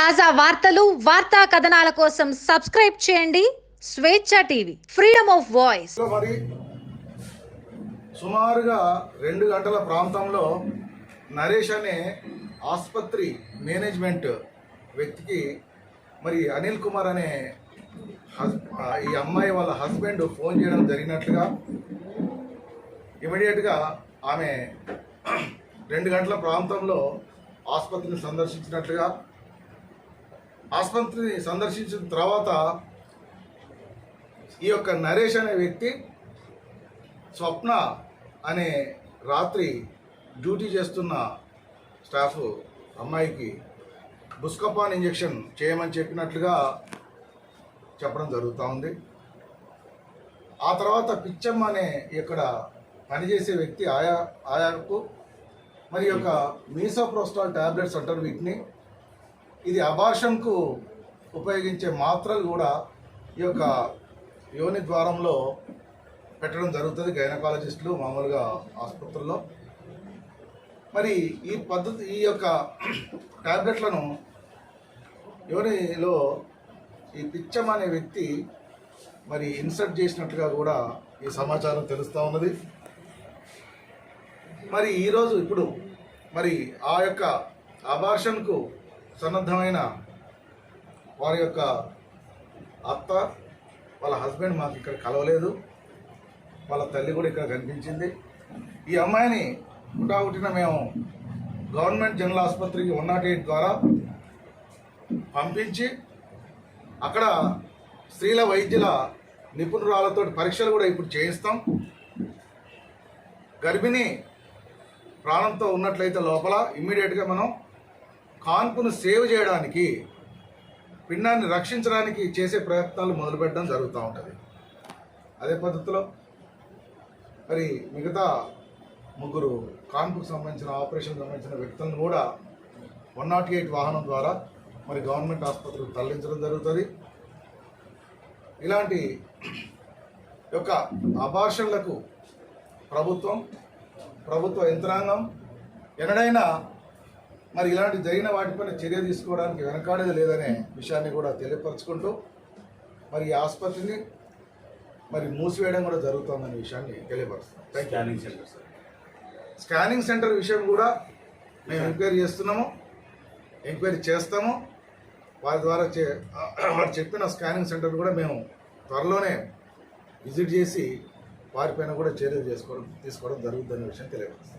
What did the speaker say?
తాజా వార్తలు వార్తా కథనాల కోసం సబ్స్క్రైబ్ చేయండి. స్వేచ్ఛ టీవీ ఫ్రీడమ్ ఆఫ్ వాయిస్. మరి సుమారుగా రెండు గంటల ప్రాంతంలో నరేష్ అనే ఆసుపత్రి మేనేజ్మెంట్ వ్యక్తికి మరి అనిల్ కుమార్ అనే హస్ ఈ అమ్మాయి వాళ్ళ హస్బెండ్ ఫోన్ చేయడం జరిగినట్లుగా ఇమీడియట్గా ఆమె రెండు గంటల ప్రాంతంలో ఆసుపత్రిని సందర్శించినట్లుగా ఆసుపత్రిని సందర్శించిన తర్వాత ఈ యొక్క నరేష్ అనే వ్యక్తి స్వప్న అనే రాత్రి డ్యూటీ చేస్తున్న స్టాఫ్ అమ్మాయికి బుస్కపాన్ ఇంజెక్షన్ చేయమని చెప్పినట్లుగా చెప్పడం జరుగుతూ ఉంది. ఆ తర్వాత పిచ్చమ్మ అనే ఇక్కడ పనిచేసే వ్యక్తి ఆయా ఆయాకు మరి యొక్క మీసోప్రోస్టాల్ టాబ్లెట్స్ అంటారు వీటిని. ఇది అభాషంకు ఉపయోగించే మాత్రలు కూడా ఈ యొక్క యోని ద్వారంలో పెట్టడం జరుగుతుంది గైనకాలజిస్టులు మామూలుగా ఆసుపత్రుల్లో. మరి ఈ పద్ధతి ఈ యొక్క టాబ్లెట్లను యోనిలో ఈ పిచ్చం అనే వ్యక్తి మరి ఇన్సర్ట్ చేసినట్లుగా కూడా ఈ సమాచారం తెలుస్తూ ఉన్నది. మరి ఈరోజు ఇప్పుడు మరి ఆ యొక్క అబార్షన్కు సన్నద్ధమైన వారి యొక్క అత్త వాళ్ళ హస్బెండ్ మాకు ఇక్కడ కలవలేదు. వాళ్ళ తల్లి కూడా ఇక్కడ కనిపించింది. ఈ అమ్మాయిని హుటాహుటిన మేము గవర్నమెంట్ జనరల్ ఆసుపత్రికి వన్ నాట్ ఎయిట్ ద్వారా పంపించి అక్కడ స్త్రీల వైద్యుల నిపుణురాలతో పరీక్షలు కూడా ఇప్పుడు చేయిస్తాం. గర్భిణి ప్రాణంతో ఉన్నట్లయితే లోపల ఇమ్మీడియట్గా మనం కాన్పును సేవ్ చేయడానికి పిండాన్ని రక్షించడానికి చేసే ప్రయత్నాలు మొదలుపెట్టడం జరుగుతూ ఉంటుంది. అదే పద్ధతిలో మరి మిగతా ముగ్గురు కాన్పుకు సంబంధించిన ఆపరేషన్ సంబంధించిన వ్యక్తులను కూడా వన్ నాట్ ఎయిట్ వాహనం ద్వారా మరి గవర్నమెంట్ ఆసుపత్రికి తరలించడం జరుగుతుంది. ఇలాంటి యొక్క అభాషణలకు ప్రభుత్వం ప్రభుత్వ యంత్రాంగం ఎన్నడైనా మరి ఇలాంటి జరిగిన వాటిపైన చర్య తీసుకోవడానికి వెనకాడేది లేదనే విషయాన్ని కూడా తెలియపరచుకుంటూ మరి ఈ ఆసుపత్రిని మరి మూసివేయడం కూడా జరుగుతుందనే విషయాన్ని తెలియపరుస్తాం scanning centre sir scanning centre విషయం కూడా మేము ఎంక్వైరీ చేస్తున్నాము ఎంక్వైరీ చేస్తాము. వారి ద్వారా చే వారు చెప్పిన స్కానింగ్ సెంటర్ కూడా మేము త్వరలోనే విజిట్ చేసి వారిపైన కూడా చర్యలు చేసుకోవడం తీసుకోవడం జరుగుతుందనే విషయం తెలియపరుస్తాం